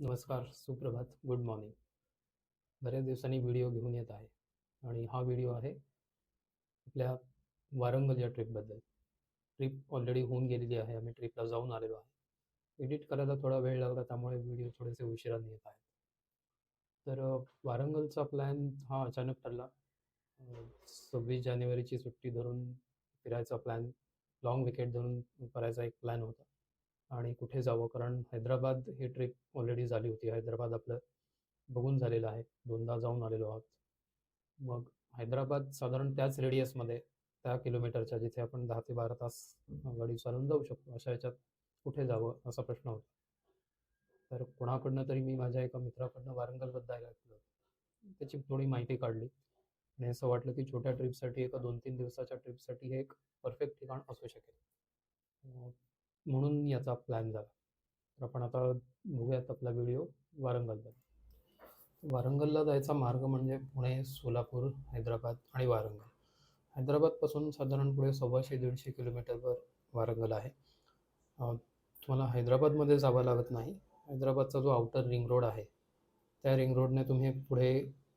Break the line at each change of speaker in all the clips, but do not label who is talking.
नमस्कार सुप्रभात good morning. बऱ्याच दिवसांनी व्हिडिओ घेऊन येत आहे आणि हा व्हिडिओ आहे आपल्या वारंगल या ट्रिपबद्दल ट्रिप ऑलरेडी होऊन गेलेली आहे आम्ही ट्रिपला जाऊन आलेलो आहे. एडिट करायला थोडा वेळ लागला त्यामुळे व्हिडिओ थोडेसे उशिराने येत आहेत. तर वारंगलचा प्लॅन हा अचानक ठरला. सव्वीस जानेवारीची सुट्टी धरून फिरायचा प्लॅन लाँग विकेट धरून करायचा एक प्लॅन होता. आणि कुठे जावं? कारण हैदराबाद ही ट्रिप ऑलरेडी झाली होती. हैदराबाद आपलं बघून झालेलं आहे. दोनदा जाऊन आलेलो आहोत. मग हैदराबाद साधारण त्याच रेडियसमध्ये त्या किलोमीटरच्या जिथे आपण दहा ते बारा तास गाडी चालून जाऊ शकतो. अशा याच्यात कुठे जावं? असा प्रश्न होता. तर कोणाकडनं तरी मी माझ्या एका मित्राकडनं वारंगलबद्दल ऐकलं त्याची थोडी माहिती काढली. आणि असं वाटलं की छोट्या ट्रिपसाठी एका दोन तीन दिवसाच्या ट्रिपसाठी हे एक परफेक्ट ठिकाण असू शकेल. म्हणून याचा प्लॅन झाला. तर आपण आता बघूयात आपला व्हिडिओ वारंगलबद्दल वारंगलला जायचा मार्ग म्हणजे पुणे सोलापूर हैदराबाद आणि वारंगल. हैदराबादपासून साधारण पुढे सव्वाशे दीडशे किलोमीटरवर वारंगल आहे. तुम्हाला हैदराबादमध्ये जावं लागत नाही. हैदराबादचा जो आउटर रिंग रोड आहे त्या रिंग रोडने तुम्ही पुढे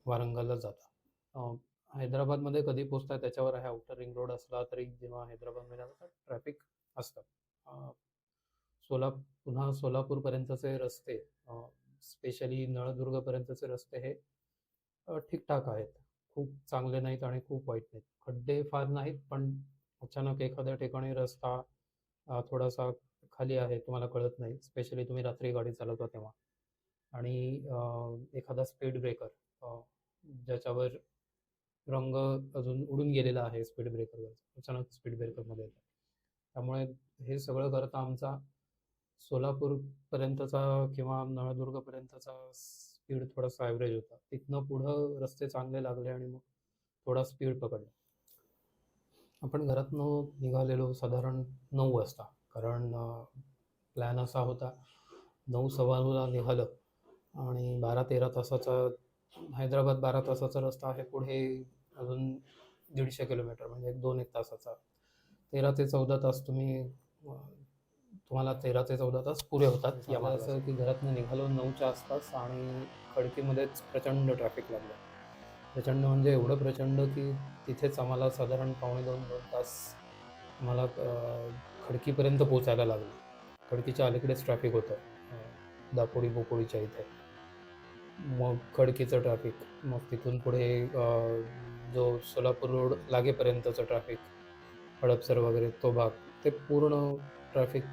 वारंगलला जाता. हैदराबादमध्ये कधी पोचताय त्याच्यावर आहे आउटर रिंग रोड असला तरी जेव्हा हैदराबादमध्ये ट्रॅफिक असतं. सोला पुन्हा सोलापूरपर्यंतचे रस्ते स्पेशली नळदुर्गपर्यंतचे रस्ते हे ठीकठाक आहेत. खूप चांगले नाहीत आणि खूप वाईट नाहीत. खड्डे फार नाहीत पण अचानक एखाद्या ठिकाणी रस्ता थोडासा खाली आहे तुम्हाला कळत नाही. स्पेशली तुम्ही रात्री गाडी चालवता तेव्हा. आणि एखादा स्पीड ब्रेकर ज्याच्यावर रंग अजून उडून गेलेला आहे स्पीड ब्रेकरवर अचानक स्पीड ब्रेकरमध्ये त्यामुळे हे सगळं करता आमचा सोलापूरपर्यंतचा किंवा नळदुर्गपर्यंतचा स्पीड थोडासा ॲव्हरेज होता. तिथनं पुढं रस्ते चांगले लागले आणि मग थोडा स्पीड पकडला. आपण घरातनं निघालेलो साधारण नऊ वाजता. कारण प्लॅन असा होता नऊ सव्वा निघालं आणि बारा तेरा तासाचा हैदराबाद बारा तासाचा रस्ता आहे. पुढे अजून दीडशे किलोमीटर म्हणजे एक दोन एक तासाचा तेरा ते चौदा तास तुम्ही तुम्हाला तेरा ते चौदा तास पुरे होतात. यामध्ये असं की घरातनं निघालो नऊच्या आसपास आणि खडकीमध्येच प्रचंड ट्रॅफिक लागलं. प्रचंड म्हणजे एवढं प्रचंड की तिथेच आम्हाला साधारण पावणे दोन दोन तास आम्हाला खडकीपर्यंत पोचायला लागलं. खडकीच्या अलीकडेच ट्रॅफिक होतं. दापोडी बोपोडीच्या इथे. मग खडकीचं ट्रॅफिक मग तिथून पुढे जो सोलापूर रोड लागेपर्यंतचं ट्रॅफिक हडपसर वगैरे तो भाग ते पूर्ण ट्रॅफिक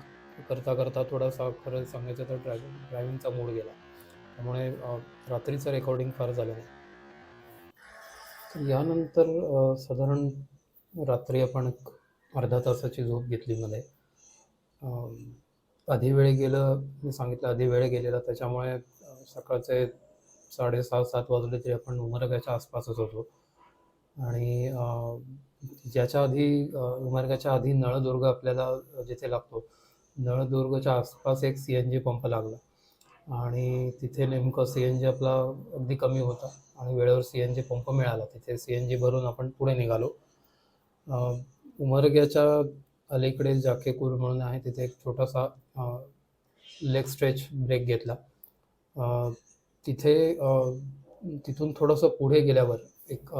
करता करता थोडासा खरं सांगायचं तर ड्रायव्हिंग ड्रायव्हिंगचा मूड गेला. त्यामुळे रात्रीचं रेकॉर्डिंग फार झालं नाही. यानंतर साधारण रात्री आपण अर्धा तासाची झोप घेतली मध्ये. आधी वेळ गेलं मी सांगितलं आधी वेळ गेलेला त्याच्यामुळे सकाळचे साडेसहा सात वाजले तरी आपण उमरगाच्या आसपासच होतो. आणि ज्याच्या आधी उमर्गाच्या उमरगाच्या आधी नळदुर्ग आपल्याला जिथे लागतो नळदुर्गच्या आसपास एक सी एन जी पंप लागला. आणि तिथे नेमकं सी एन जी आपला अगदी कमी होता आणि वेळेवर सी एन जी पंप मिळाला. तिथे सी एन जी भरून आपण पुढे निघालो. उमरग्याच्या अलीकडे जाकेकूर म्हणून आहे तिथे एक छोटासा लेग स्ट्रेच ब्रेक घेतला. तिथे तिथून थोडंसं पुढे गेल्यावर एक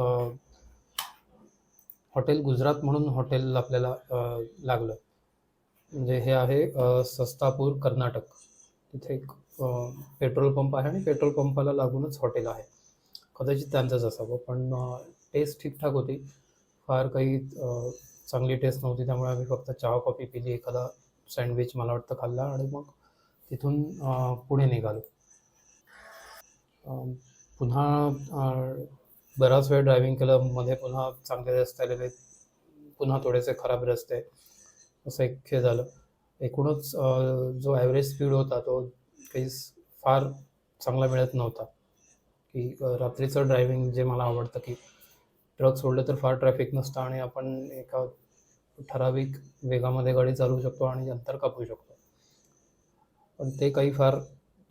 हॉटेल गुजरात म्हणून हॉटेल आपल्याला लागलं. म्हणजे हे आहे सस्तापूर कर्नाटक. तिथे एक पेट्रोल पंप आहे आणि पेट्रोल पंपाला लागूनच हॉटेल आहे. कदाचित त्यांचंच असावं पण टेस्ट ठीकठाक होती. फार काही चांगली टेस्ट नव्हती त्यामुळे आम्ही फक्त चहा कॉफी पिली एखादा सँडविच मला वाटतं खाल्ला आणि मग तिथून पुढे निघालो. पुन्हा बराच वेळ ड्रायव्हिंग केलं मध्ये पुन्हा चांगले रस्ते आलेले पुन्हा थोडेसे खराब रस्ते. असं एक हे झालं. एकूणच जो ॲव्हरेज स्पीड होता तो काही फार चांगला मिळत नव्हता. की रात्रीचं ड्रायव्हिंग जे मला आवडतं की ट्रक सोडलं तर फार ट्रॅफिक नसतं आणि आपण एका ठराविक वेगामध्ये गाडी चालवू शकतो आणि अंतर कापू शकतो. पण ते काही फार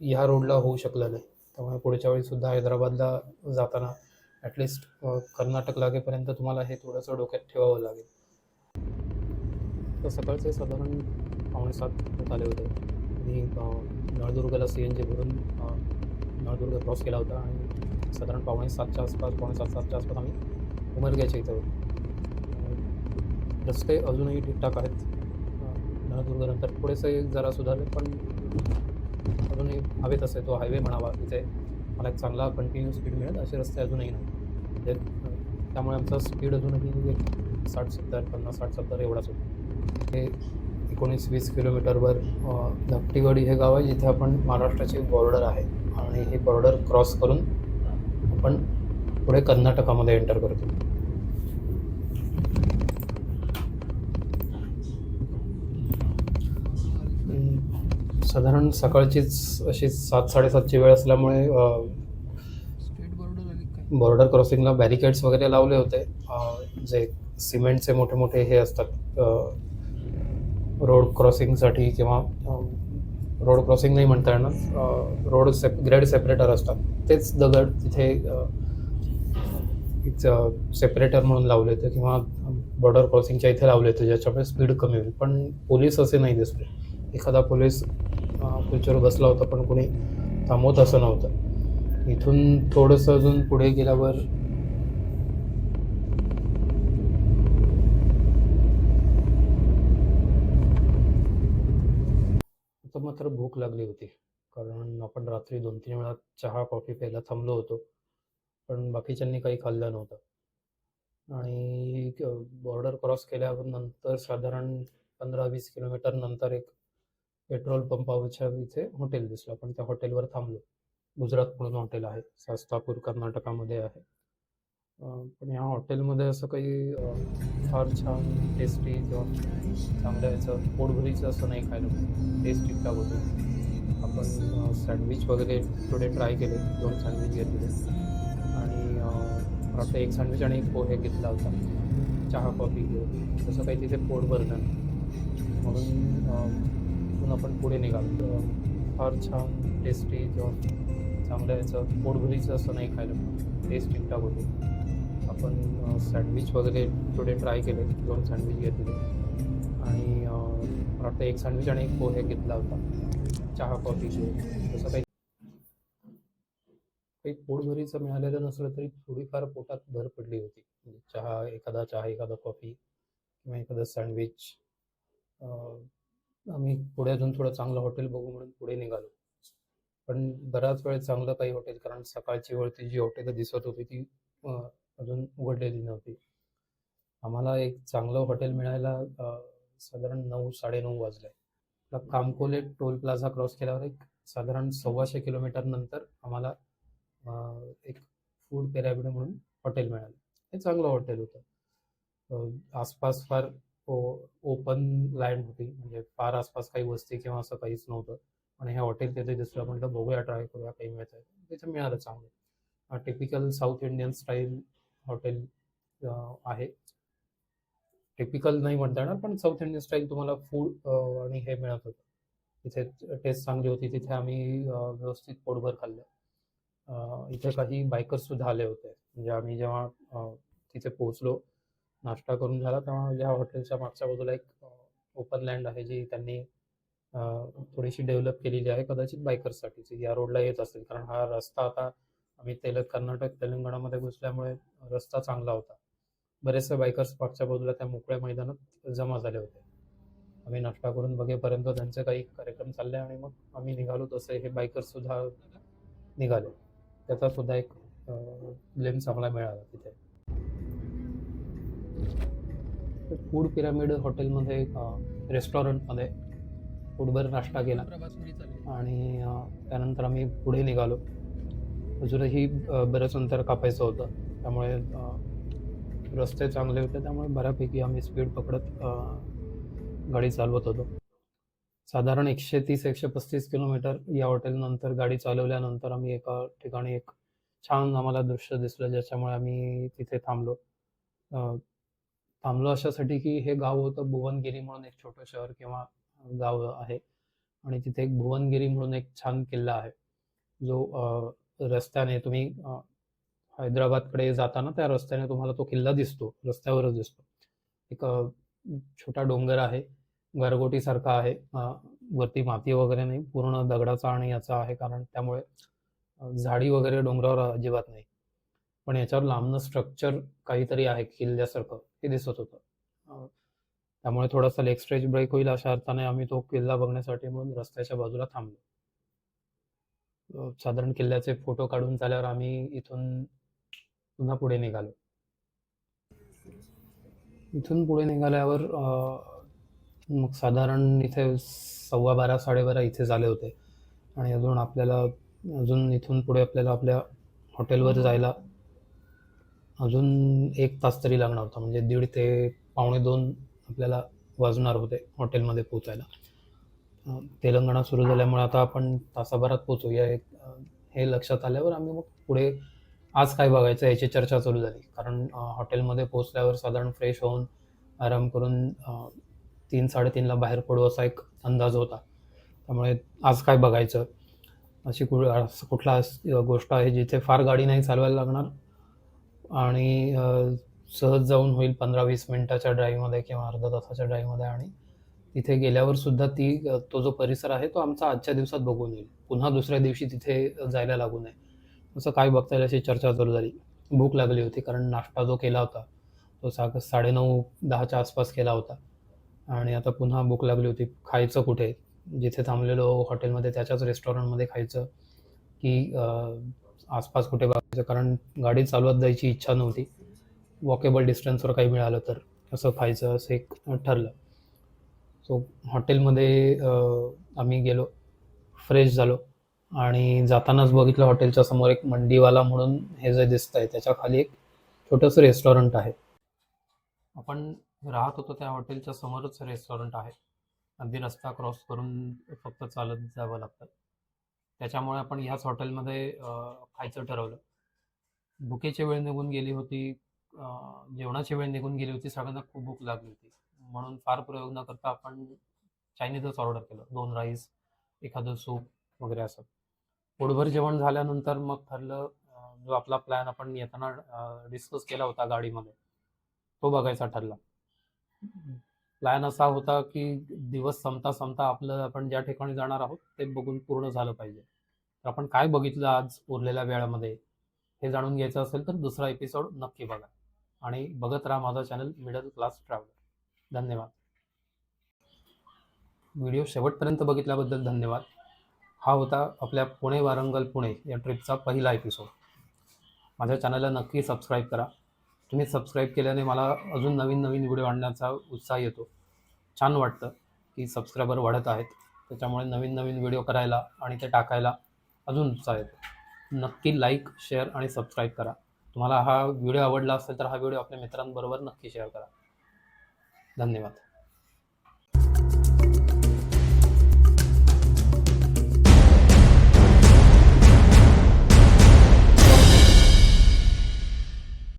ह्या रोडला होऊ शकलं नाही. त्यामुळे पुढच्या वेळीसुद्धा हैदराबादला जाताना ॲटलिस्ट कर्नाटक लागेपर्यंत तुम्हाला हे थोडंसं डोक्यात ठेवावं लागेल. तर सकाळचे साधारण पावणे सात होत आले होते. मी नळदुर्गला सी एन जी भरून नळदुर्ग क्रॉस केला होता आणि साधारण पावणे सातच्या आसपास पावणे सात सातच्या आसपास आम्ही उमरग्याच्या इथं होतो. रस्ते अजूनही ठीकठाक आहेत. नळदुर्गनंतर पुढेसे जरा सुधारले पण अजूनही हवेत असे तो हायवे म्हणावा इथे. मला एक चांगला कंटिन्यू स्पीड मिळेल असे रस्ते अजूनही नाही म्हणजे त्यामुळे आमचा स्पीड अजूनही एक साठ सत्तर पन्नास साठ सत्तर एवढाच होतो. हे एकोणीस वीस किलोमीटरवर धपटीगडी धाकटीवाडी हे गाव आहे जिथे आपण महाराष्ट्राची बॉर्डर आहे. आणि हे बॉर्डर क्रॉस करून आपण पुढे कर्नाटकामध्ये एंटर करतो. साधारण सकाळचीच अशी सात साडेसातची वेळ असल्यामुळे
बॉर्डर
क्रॉसिंगला बॅरिकेड्स वगैरे लावले होते. जे सिमेंटचे मोठे मोठे हे असतात रोड क्रॉसिंगसाठी किंवा रोड क्रॉसिंग नाही म्हणता येणार. रोड सेप ग्रेड सेपरेटर असतात. तेच दगड तिथे सेपरेटर म्हणून लावले होते किंवा बॉर्डर क्रॉसिंगच्या इथे लावले होते ज्याच्यामुळे स्पीड कमी होईल. पण पोलीस असे नाही दिसले. एखादा पोलीस खुर्चीवर बसला होता पण कोणी थांबवत असं नव्हतं. इथून थोडंसं अजून पुढे गेल्यावर तर मात्र भूक लागली होती. कारण आपण रात्री दोन तीन वेळा चहा कॉफी प्यायला थांबलो होतो. पण बाकीच्यांनी काही खाल्लं नव्हतं. आणि बॉर्डर क्रॉस केल्यावर नंतर साधारण पंधरा वीस किलोमीटर नंतर एक पेट्रोल पंपावरच्या इथे हॉटेल दिसलं. आपण त्या हॉटेलवर थांबलो. गुजरात म्हणून हॉटेल आहे. सास्तापूर कर्नाटकामध्ये आहे. पण ह्या हॉटेलमध्ये असं काही फार छान टेस्टी किंवा चांगलं याचं पोटभरीचं असं नाही खायला टेस्ट इतका होतो आपण सँडविच वगैरे थोडे ट्राय केले. दोन सँडविच घेतले. आणि वाटतं एक सँडविच आणि एक पोहे घेतला होता. चहा कॉफी घेऊन. तसं काही तिथे पोट भरलं म्हणून तिथून आपण पुढे निघालो. तर फार छान टेस्टी किंवा चांगलं याचं पोटभरीचं असं नाही खायला टेस्ट ठीकठाक होती. आपण सँडविच वगैरे थोडे ट्राय केले दोन सँडविच घेतले. आणि मला वाटतं एक सँडविच आणि एक पोहे घेतला होता. चहा कॉफी तसं काही काही पोटभरीचं मिळालेलं नसलं तरी थोडीफार पोटात भर पडली होती. म्हणजे चहा एखादा चहा एखादा कॉफी किंवा एखादं सँडविच आम्ही पुढे अजून थोडं चांगलं हॉटेल बघू म्हणून पुढे निघालो. पण बराच वेळ चांगलं काही हॉटेल कारण सकाळची वेळ ती जी हॉटेलं दिसत होती ती अजून उघडलेली नव्हती. आम्हाला एक चांगलं हॉटेल मिळायला साधारण नऊ साडेनऊ वाजले. कामकोले टोल प्लाझा क्रॉस केल्यावर एक साधारण सव्वाशे किलोमीटर नंतर आम्हाला एक फूड पिरॅमिड म्हणून हॉटेल मिळालं. हे चांगलं हॉटेल होतं. आसपास फार हो, ओपन लँड होती. म्हणजे फार आसपास काही वस्ती किंवा असं काहीच नव्हतं. आणि हे हॉटेल तिथे दिसलं. म्हटलं बघूया ट्राय करूया. काही मिळत आहे तिथे मिळालं चांगलं. Typical South Indian style hotel आहे. टिपिकल नाही म्हणता येणार पण साऊथ इंडियन स्टाईल तुम्हाला फूड आणि हे मिळत होतं. तिथे टेस्ट चांगली होती. तिथे आम्ही व्यवस्थित पोटभर खाल्लं. इथे काही बायकर्स सुद्धा आले होते. म्हणजे आम्ही जेव्हा तिथे पोहोचलो नाश्ता करून झाला. तेव्हा या हॉटेलच्या मागच्या बाजूला एक ओपन लँड आहे जी त्यांनी थोडीशी डेव्हलप केलेली आहे कदाचित बायकर्ससाठीची या रोडला येत असेल कारण हा रस्ता आता आम्ही तेल कर्नाटक तेलंगणामध्ये घुसल्यामुळे रस्ता चांगला होता. बरेचसे बायकर्स मागच्या बाजूला त्या मोकळ्या मैदानात जमा झाले होते. आम्ही नाश्ता करून बघेपर्यंत त्यांचे काही कार्यक्रम चालले आणि मग आम्ही निघालो. तसे हे बायकर्स सुद्धा निघाले. त्याचा सुद्धा एक ग्लेम चांगला मिळाला तिथे. फूड पिरामिड हॉटेलमध्ये रेस्टॉरंटमध्ये फूडभर नाश्ता केला. आणि त्यानंतर आम्ही पुढे निघालो. अजूनही बरंच अंतर कापायचं होतं. त्यामुळे रस्ते चांगले होते. त्यामुळे बऱ्यापैकी आम्ही स्पीड पकडत गाडी चालवत होतो. साधारण एकशे तीस एकशे पस्तीस किलोमीटर या हॉटेलनंतर गाडी चालवल्यानंतर आम्ही एका ठिकाणी एक छान आम्हाला दृश्य दिसलं ज्याच्यामुळे आम्ही तिथे थांबलो. थांबलो अशासाठी की हे गाव होतं भुवनगिरी म्हणून एक छोटं शहर किंवा गाव आहे. आणि तिथे एक भुवनगिरी म्हणून एक छान किल्ला आहे. जो रस्त्याने तुम्ही हैदराबादकडे जाताना त्या रस्त्याने तुम्हाला तो किल्ला दिसतो. रस्त्यावरच दिसतो. एक छोटा डोंगर आहे. घरगोटीसारखा आहे. वरती माती वगैरे नाही. पूर्ण दगडाचा आणि याचा आहे कारण त्यामुळे झाडी वगैरे डोंगरावर अजिबात नाही. पण याच्यावर लांबनं स्ट्रक्चर काहीतरी आहे किल्ल्यासारखं. ते दिसत होतं. अ, त्यामुळे थोडासा लेग स्ट्रेच ब्रेक होईल अशा अर्थाने आम्ही तो किल्ला बघण्यासाठी म्हणून रस्त्याच्या बाजूला थांबलो. साधारण किल्ल्याचे फोटो काढून झाल्यावर आम्ही इथून पुन्हा पुढे निघालो. इथून पुढे निघाल्यावर मग साधारण इथे सव्वा बारा साडेबारा इथे झाले होते. आणि अजून आपल्याला अजून इथून पुढे आपल्याला आपल्या हॉटेलवर जायला अजून एक तास तरी लागणार होता. म्हणजे दीड ते पावणे दोन आपल्याला वाजणार होते हॉटेलमध्ये पोचायला तेलंगणा सुरू झाल्यामुळे आता आपण तासाभरात पोचू या एक हे लक्षात आल्यावर आम्ही मग पुढे आज काय बघायचं याची चर्चा चालू झाली. कारण हॉटेलमध्ये पोचल्यावर साधारण फ्रेश होऊन आराम करून तीन साडेतीनला बाहेर पडू असा एक अंदाज होता. त्यामुळे आज काय बघायचं? अशी कु कुठला गोष्ट आहे जिथे फार गाडी नाही चालवायला लागणार. आणि सहज जाऊन होईल पंधरा वीस मिनिटाच्या ड्राईव्हमध्ये किंवा अर्धा तासाच्या ड्राईव्हमध्ये आणि तिथे गेल्यावर सुद्धा ती तो जो परिसर आहे तो आमचा आजच्या दिवसात बघून येईल. पुन्हा दुसऱ्या दिवशी तिथे जायला लागू नये. असं काय बघता येईल अशी चर्चा चालू झाली. भूक लागली होती कारण नाश्ता जो केला होता तो सा साडेनऊ दहाच्या आसपास केला होता. आणि आता पुन्हा भूक लागली होती. खायचं कुठे? जिथे थांबलेलो हॉटेलमध्ये त्याच्याच रेस्टॉरंटमध्ये खायचं की आसपास कुठे बघायचं कारण गाडी चालवत जायची इच्छा नव्हती. वॉकेबल डिस्टन्सवर काही मिळालं तर असं खायचं असं एक ठरलं. सो हॉटेलमध्ये आम्ही गेलो फ्रेश झालो आणि जातानाच बघितलं हॉटेलच्या समोर एक मंडीवाला म्हणून हे जे दिसतंय त्याच्याखाली एक छोटंसं रेस्टॉरंट आहे. आपण राहत होतो त्या हॉटेलच्या समोरच रेस्टॉरंट आहे. अगदी रस्ता क्रॉस करून फक्त चालत जावं लागतं. त्याच्यामुळे आपण ह्याच हॉटेलमध्ये खायचं ठरवलं. भुकेची वेळ निघून गेली होती. जेवणाची वेळ निघून गेली होती. सगळ्यांना खूप भूक लागली होती. म्हणून फार प्रयोग न करता आपण चायनीजच ऑर्डर केलं. दोन राईस एखादं सूप वगैरे असं. पोटभर जेवण झाल्यानंतर मग ठरलं जो आपला प्लॅन आपण येताना डिस्कस केला होता गाडीमध्ये तो बघायचा ठरला. प्लॅन असा होता की दिवस संपता संपता आपलं आपण ज्या ठिकाणी जाणार आहोत ते बघून पूर्ण झालं पाहिजे. तर आपण काय बघितलं आज उरलेल्या वेळामध्ये हे जाणून घ्यायचं असेल तर दुसरा एपिसोड नक्की बघा. आणि बघत राहा माझा चॅनल मिडल क्लास ट्रॅव्हलर धन्यवाद. व्हिडिओ शेवटपर्यंत बघितल्याबद्दल धन्यवाद. हा होता आपल्या पुणे वारंगल पुणे या ट्रिपचा पहिला एपिसोड माझ्या चॅनलला नक्की सबस्क्राईब करा. तुम्ही सबस्क्राईब केल्याने मला अजून नवीन नवीन व्हिडिओ आणण्याचा उत्साह येतो. छान वाटतं की सबस्क्रायबर वाढत आहेत. त्याच्यामुळे नवीन नवीन व्हिडिओ करायला आणि ते टाकायला अजून उत्साह येतो. नक्की लाईक शेअर आणि सबस्क्राईब करा. तुम्हाला हा व्हिडिओ आवडला असेल तर हा व्हिडिओ आपल्या मित्रांबरोबर नक्की शेअर करा. धन्यवाद.